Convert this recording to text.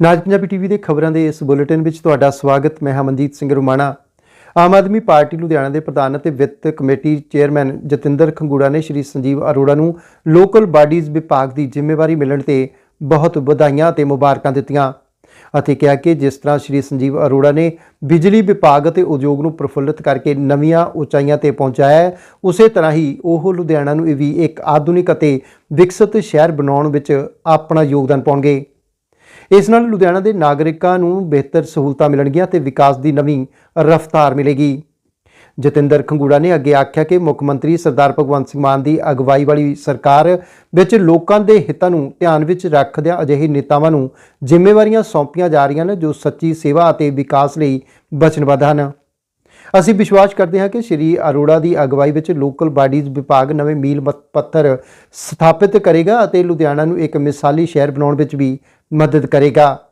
ਨਾਜ Punjabi TV ਦੇ ਖਬਰਾਂ ਦੇ ਇਸ ਬੁਲੇਟਿਨ ਵਿੱਚ ਤੁਹਾਡਾ ਸਵਾਗਤ। ਮੈਂ ਹਮਨਜੀਤ ਸਿੰਘ ਰੁਮਾਣਾ। ਆਮ ਆਦਮੀ ਪਾਰਟੀ ਲੁਧਿਆਣਾ ਦੇ ਪ੍ਰਧਾਨ ਅਤੇ ਵਿੱਤ ਕਮੇਟੀ ਚੇਅਰਮੈਨ ਜਤਿੰਦਰ ਖੰਗੂੜਾ ਨੇ ਸ਼੍ਰੀ ਸੰਜੀਵ ਅਰੋੜਾ ਨੂੰ ਲੋਕਲ ਬਾਡੀਜ਼ ਵਿਭਾਗ ਦੀ ਜ਼ਿੰਮੇਵਾਰੀ ਮਿਲਣ ਤੇ ਬਹੁਤ ਵਧਾਈਆਂ ਤੇ ਮੁਬਾਰਕਾਂ ਦਿੱਤੀਆਂ ਅਤੇ ਕਿਹਾ ਕਿ ਜਿਸ ਤਰ੍ਹਾਂ ਸ਼੍ਰੀ ਸੰਜੀਵ ਅਰੋੜਾ ਨੇ ਬਿਜਲੀ ਵਿਭਾਗ ਅਤੇ ਉਦਯੋਗ ਨੂੰ ਪ੍ਰਫੁੱਲਤ ਕਰਕੇ ਨਵੀਆਂ ਉਚਾਈਆਂ ਤੇ ਪਹੁੰਚਾਇਆ ਉਸੇ ਤਰ੍ਹਾਂ ਹੀ ਉਹ ਲੁਧਿਆਣਾ ਨੂੰ ਵੀ ਇੱਕ ਆਧੁਨਿਕ ਅਤੇ ਵਿਕਸਿਤ ਸ਼ਹਿਰ ਬਣਾਉਣ ਵਿੱਚ ਆਪਣਾ ਯੋਗਦਾਨ ਪਾਉਣਗੇ। ਇਸ ਨਾਲ ਲੁਧਿਆਣਾ ਦੇ ਨਾਗਰਿਕਾਂ ਨੂੰ ਬਿਹਤਰ ਸਹੂਲਤਾਂ ਮਿਲਣਗੀਆਂ ਤੇ ਵਿਕਾਸ ਦੀ ਨਵੀਂ ਰਫ਼ਤਾਰ ਮਿਲੇਗੀ। ਜਤਿੰਦਰ ਖੰਗੂੜਾ ਨੇ ਅੱਗੇ ਆਖਿਆ ਕਿ ਮੁੱਖ ਮੰਤਰੀ ਸਰਦਾਰ ਭਗਵੰਤ ਸਿੰਘ ਮਾਨ ਦੀ ਅਗਵਾਈ ਵਾਲੀ ਸਰਕਾਰ ਵਿੱਚ ਲੋਕਾਂ ਦੇ ਹਿੱਤਾਂ ਨੂੰ ਧਿਆਨ ਵਿੱਚ ਰੱਖਦਿਆਂ ਅਜਿਹੇ ਨੇਤਾਵਾਂ ਨੂੰ ਜ਼ਿੰਮੇਵਾਰੀਆਂ ਸੌਂਪੀਆਂ ਜਾ ਰਹੀਆਂ ਨੇ ਜੋ ਸੱਚੀ ਸੇਵਾ ਅਤੇ ਵਿਕਾਸ ਲਈ ਵਚਨਬੱਧ ਹਨ। ਅਸੀਂ ਵਿਸ਼ਵਾਸ ਕਰਦੇ ਹਾਂ ਕਿ ਸ਼੍ਰੀ ਅਰੋੜਾ ਦੀ ਅਗਵਾਈ ਵਿੱਚ ਲੋਕਲ ਬਾਡੀਜ਼ ਵਿਭਾਗ ਨਵੇਂ ਮੀਲ ਮਤ- ਪੱਥਰ ਸਥਾਪਿਤ ਕਰੇਗਾ ਅਤੇ ਲੁਧਿਆਣਾ ਨੂੰ ਇੱਕ ਮਿਸਾਲੀ ਸ਼ਹਿਰ ਬਣਾਉਣ ਵਿੱਚ ਵੀ ਮਦਦ ਕਰੇਗਾ।